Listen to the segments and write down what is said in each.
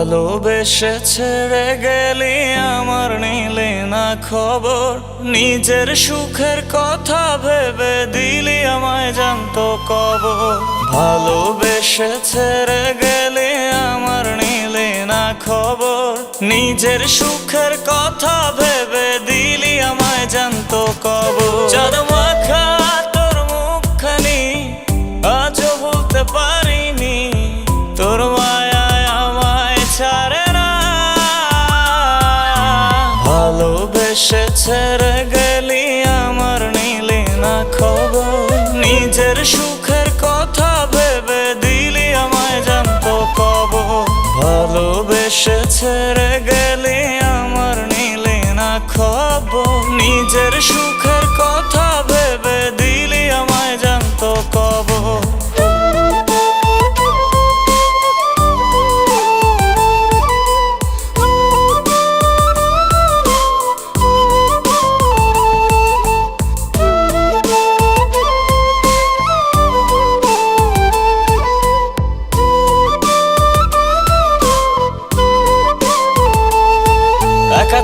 ভালোবেসে ছেড়ে গেলি আমার নিলে না খবর। নিজের সুখের কথা ভেবে দিলি আমায় জানতো কবর। ভালোবেসে ছেড়ে গেলি আমার নিলে না খবর। নিজের সুখের কথা ভেবে দিলি আমায় জানতো কবর। চাঁদ মাখা ছেড়ে গেলি আমার নিলে না খবর। নিজের সুখের কথা ভেবে দিলি আমায় জানতো কব ভালোবেসে ছেড়ে গেলি আমার নিলে না খবর। নিজের সুখের কথা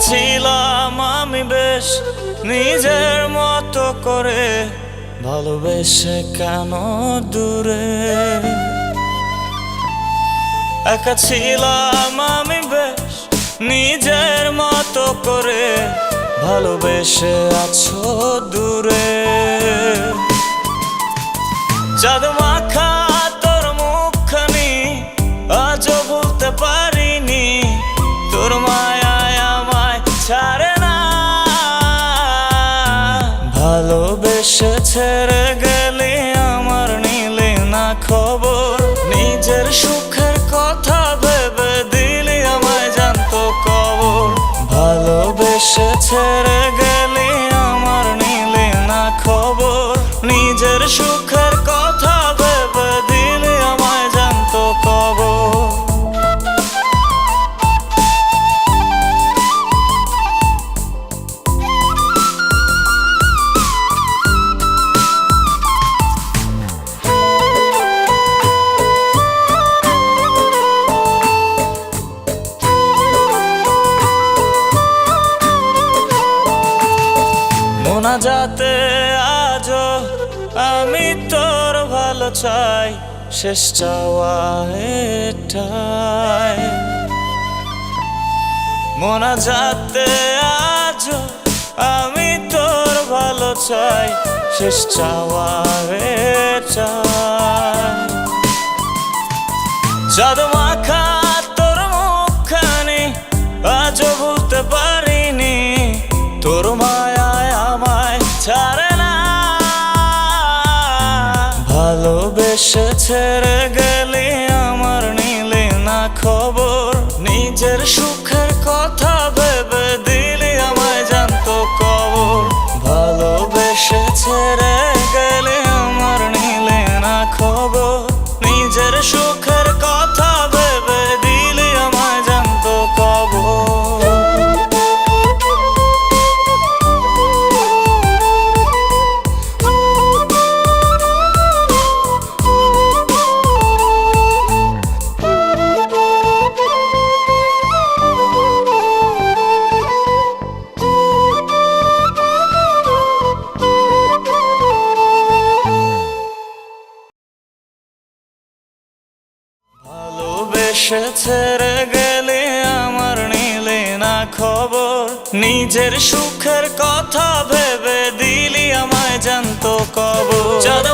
ছিলাম আমি বেশ নিজের মতো করে। ভালোবেসে কেন দূরে? একা ছিলাম আমি বেশ নিজের মতো করে। ভালোবেসে আছো দূরে। চাঁদ ছেড়ে গেলে আমার নিলে না খবর। নিজের সুখের কথা ভেবে দিলে আমায় জানতো কবর। ভালোবেসে ছেড়ে গেলে আমার নিলে না খবর। নিজের সুখের কথা যাতে আজ আমি তোর ভালো চাই। শেষ চাওয়া এটাই। মোনা যাতে আজ আমি তোর ভালো চাই। শেষ চাওয়া এটাই। মাখা ভালোবেসে ছেড়ে গেলে আমার নিলে না খবর। নিজের সুখের কথা ভালোবেসে ছেড়ে গেলে আমার নিলে না খবর। নিজের সুখের কথা ভেবে দিলি আমায় জানতো কবর। চাঁদ